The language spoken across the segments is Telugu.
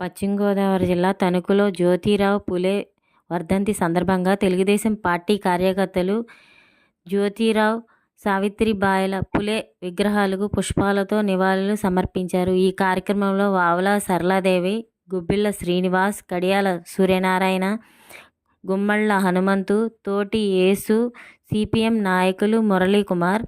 పశ్చిమ గోదావరి జిల్లా తణుకులో జ్యోతిరావు పులే వర్ధంతి సందర్భంగా తెలుగుదేశం పార్టీ కార్యకర్తలు జ్యోతిరావు సావిత్రిబాయిల పులే విగ్రహాలకు పుష్పాలతో నివాళులు సమర్పించారు. ఈ కార్యక్రమంలో వావల సరళాదేవి గుబ్బిళ్ళ శ్రీనివాస్ కడియాల సూర్యనారాయణ గుమ్మళ్ళ హనుమంతు తోటి యేసు సిపిఎం నాయకులు మురళీకుమార్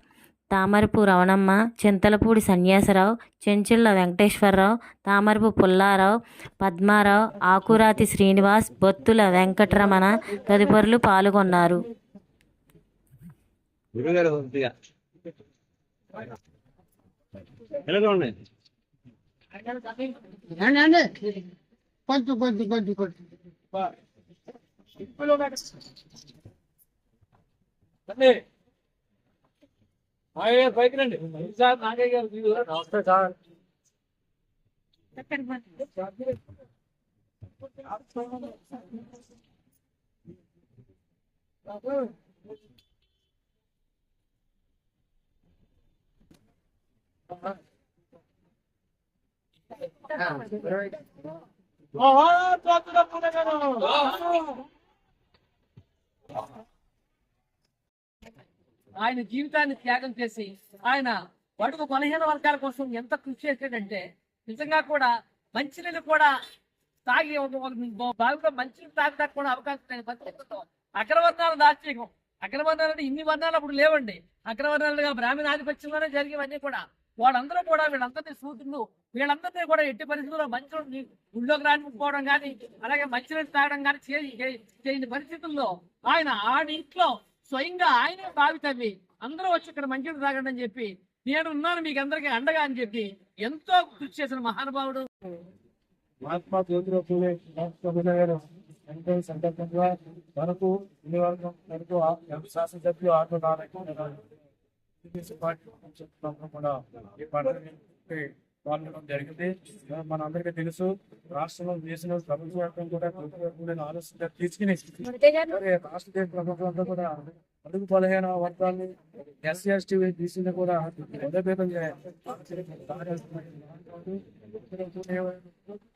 తామరపు రవణమ్మ చింతలపూడి సన్యాసరావు చెంచుళ్ళ వెంకటేశ్వరరావు తామరపు పుల్లారావు పద్మారావు ఆకురాతి శ్రీనివాస్ బొత్తుల వెంకటరమణ తదితరులు పాల్గొన్నారు. కొంచెం కొంచెం కొంచెం కొంచెం నాగయ్య పైకి రండి. సార్ నాగయ్య గారు మీరు నమస్తే సార్. ఆయన జీవితాన్ని త్యాగం చేసి ఆయన బడుగు బలహీన వర్గాల కోసం ఎంత కృషి చేశాడంటే నిజంగా కూడా మంచినీళ్ళు కూడా తాగి ఒక- బావిలో మంచినీళ్ళు తాగడానికి కూడా అవకాశం లేని పరిస్థితుల్లో అగ్రవర్ణాలు దార్శనికం అగ్రవర్ణాలు అంటే ఇన్ని వర్ణాలు అప్పుడు లేవండి. అగ్రవర్ణాలుగా బ్రాహ్మణ ఆధిపత్యంలోనే జరిగేవన్నీ కూడా. వాళ్ళందరూ కూడా వీళ్ళందరినీ సూత్రులు వీళ్ళందరినీ కూడా ఎట్టి పరిస్థితుల్లో మంచి గుళ్ళోకి రానిపోవడం కానీ అలాగే మంచినీళ్ళు తాగడం కానీ చేయి చేయని పరిస్థితుల్లో ఆయన ఆ ఇంట్లో స్వయంగా ఆయనే బావి అందరూ వచ్చి ఇక్కడ మంచిగా తాగండి అని చెప్పి నేను ఉన్నాను మీకు అందరికీ అండగా అని చెప్పి ఎంతో కృషి చేసిన మహానుభావుడు మహాత్మా జ్యోతిరావు పూలే రాష్ట్రపతి సందర్భంగా మనకు మనకు శాసనసభ్యులు ఆటో కూడా ఈ పండుగ పాల్గొనడం జరిగింది. మన అందరికీ తెలుసు రాష్ట్రంలో దేశంలో ప్రభుత్వం కూడా ప్రభుత్వం ఆలోచన తీసుకుని మరి రాష్ట్ర దేశ ప్రభుత్వం అంతా కూడా అడుగు బలహీన వర్గాన్ని ఎస్సీ ఎస్టీ బీసీని కూడా బలోపేతం చేయాలి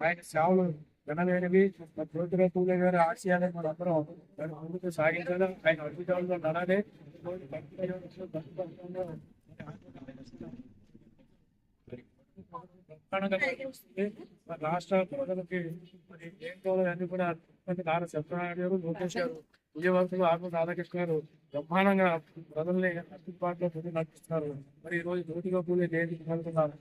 ఆయన సేవలు వినలేనివి మరి జ్యోతిరావు పూలే గారి ఆశయాన్ని మన అందరం దాని ముందుకు సాగించాలి? ఆయన అడుగుజాడలో నడాలి. మరి రాష్ట్ర ప్రజలకి మరి ఏం కావాలని కూడా మంది నారా సత్యనారాయణ గారు లోకేష్ గారు విజయవంతులు ఆత్మ రాధాకృష్ణ గారు బ్రహ్మాండంగా ప్రజల్ని అందుబాటులో పొంది నడిపిస్తున్నారు మరి ఈ రోజు జ్యోతిగా పూజ జయంతికి వెళ్తున్నారు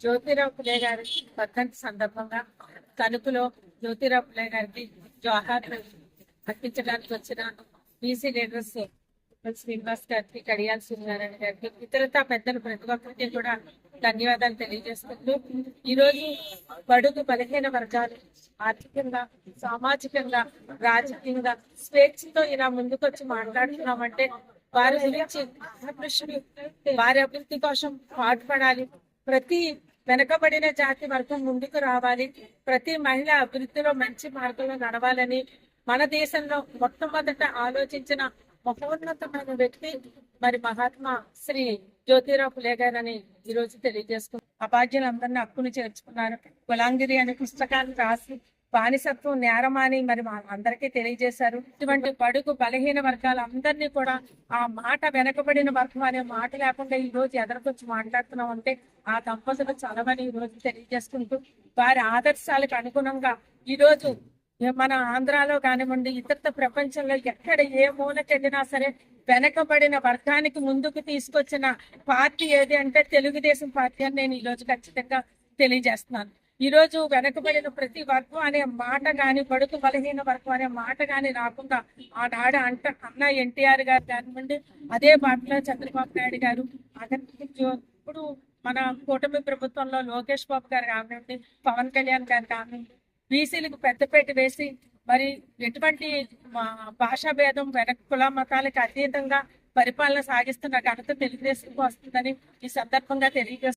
జ్యోతిరావు పులే గారి వర్ధంతి సందర్భంగా తణుకులో జ్యోతిరావు పులే గారికి జోహార్ అర్పించడానికి వచ్చినాను. బీసీ లీడర్స్ శ్రీనివాస్ గారికి కడియాల సూర్యనారాయణ గారికి ఇతరతా పెద్దలు ప్రతి ఒక్కరికి కూడా ధన్యవాదాలు తెలియజేస్తున్నారు ఈ రోజు బడుగు బలహీన వర్గాలు ఆర్థికంగా సామాజికంగా రాజకీయంగా స్వేచ్ఛతో ఇలా ముందుకొచ్చి మాట్లాడుతున్నామంటే వారి గురించి మహాపురుషులు వారి అభివృద్ధి కోసం పాటుపడాలి. ప్రతి వెనకబడిన జాతి వర్గం ముందుకు రావాలి. ప్రతి మహిళ అభివృద్ధిలో మంచి మార్గంలో నడవాలని మన దేశంలో మొట్టమొదట ఆలోచించిన మహోన్నతమైన వ్యక్తి మరి మహాత్మా శ్రీ జ్యోతిరావు ఫులే గారని ఈ రోజు తెలియజేసుకున్నారు అపాధ్యులందరినీ హక్కును చేర్చుకున్నారు. గులాంగిరి అనే పుస్తకాన్ని రాసి బానిసత్వం నేరమాని మరి మా అందరికీ తెలియజేశారు. ఇటువంటి బడుగు బలహీన వర్గాలందరినీ కూడా ఆ మాట వెనకబడిన వర్గం అనే మాట లేకుండా ఈ రోజు ఎదరికొచ్చి మాట్లాడుతున్నాం అంటే ఆ దంపతులు చదవని ఈ రోజు తెలియజేసుకుంటూ వారి ఆదర్శాలకు అనుగుణంగా ఈ రోజు మన ఆంధ్రాలో కానివ్వండి ఇతర ప్రపంచంలో ఎక్కడ ఏ మూలకెళ్ళినా సరే వెనకబడిన వర్గానికి ముందుకు తీసుకొచ్చిన పార్టీ ఏది అంటే తెలుగుదేశం పార్టీ అని నేను ఈ రోజు ఖచ్చితంగా తెలియజేస్తున్నాను. ఈ రోజు వెనకబడిన ప్రతి వర్గం అనే మాట కానీ బడుగు బలహీన వర్గం అనే మాట కానీ రాకుండా ఆనాడు అంట అన్న ఎన్టీఆర్ గారు కానివ్వండి అదే బాటలో చంద్రబాబు నాయుడు గారు ఇప్పుడు మన కూటమి ప్రభుత్వంలో లోకేష్ బాబు గారు కానివ్వండి పవన్ కళ్యాణ్ గారు కానివ్వండి బీసీలకు పెద్దపేట వేసి మరి ఎటువంటి భాషా భేదం వెనక కుల మతాలకు అతీతంగా పరిపాలన సాగిస్తున్న ఘనత తెలుగుదేశంకు వస్తుందని ఈ సందర్భంగా తెలియజేస్తున్నారు